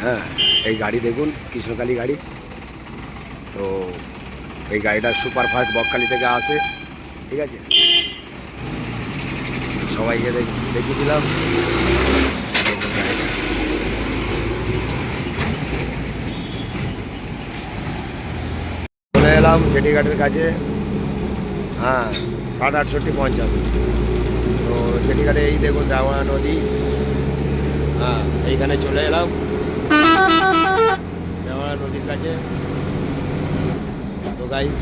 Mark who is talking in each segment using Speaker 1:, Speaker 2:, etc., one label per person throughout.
Speaker 1: হ্যাঁ এই গাড়ি দেখুন, কৃষ্ণকালী গাড়ি। তো এই গাড়িটা সুপার ফাস্ট বকখালি থেকে আসে, ঠিক আছে? সবাইকে দেখ- দেখিয়ে দিলাম। চলে এলাম জেটিঘাটের কাছে। হ্যাঁ আট আটষট্টি পঞ্চাশ। তো জেটিঘাটে এই দেখুন রাওয়া নদী। হ্যাঁ এইখানে চলে এলাম। রাওয়া নদীর কাছে। তো গাইস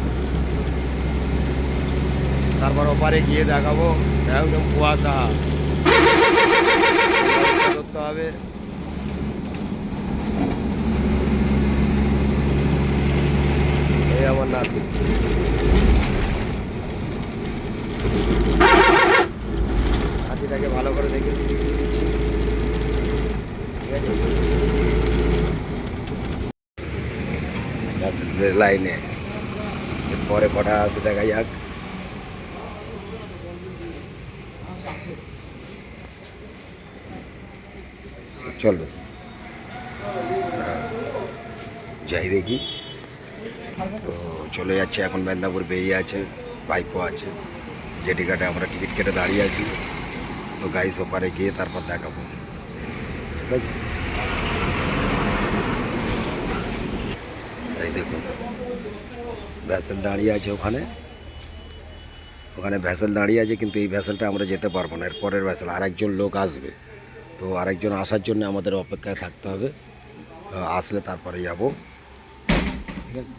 Speaker 1: তারপর ওপারে গিয়ে দেখাবো। একদম কুয়াশা। করতে হবে। এই আমার নাতি। হাতিটাকে ভালো করে দেখে দিচ্ছি ঠিক আছে গাছের লাইনে এরপরে কটা আছে, দেখা যাক। চলো যাই দেখি। তো চলে যাচ্ছে, এখন মেদিনীপুর বেরিয়ে আছে পাইপও আছে। জেটি ঘাটে আমরা টিকিট কেটে দাঁড়িয়ে আছি। তো গাইস ওপারে গিয়ে তারপর দেখাবো। ঠিক আছে? দেখুন। ভ্যাসেল দাঁড়িয়ে আছে ওখানে। ওখানে ভ্যাসেল দাঁড়িয়ে আছে, কিন্তু এই ভ্যাসেলটা আমরা যেতে পারব না। এরপরের ভ্যাসেল, আরেকজন লোক আসবে। তো আরেকজন আসার জন্য আমাদের অপেক্ষায় থাকতে হবে। আসলে তারপরে যাব। ঠিক আছে?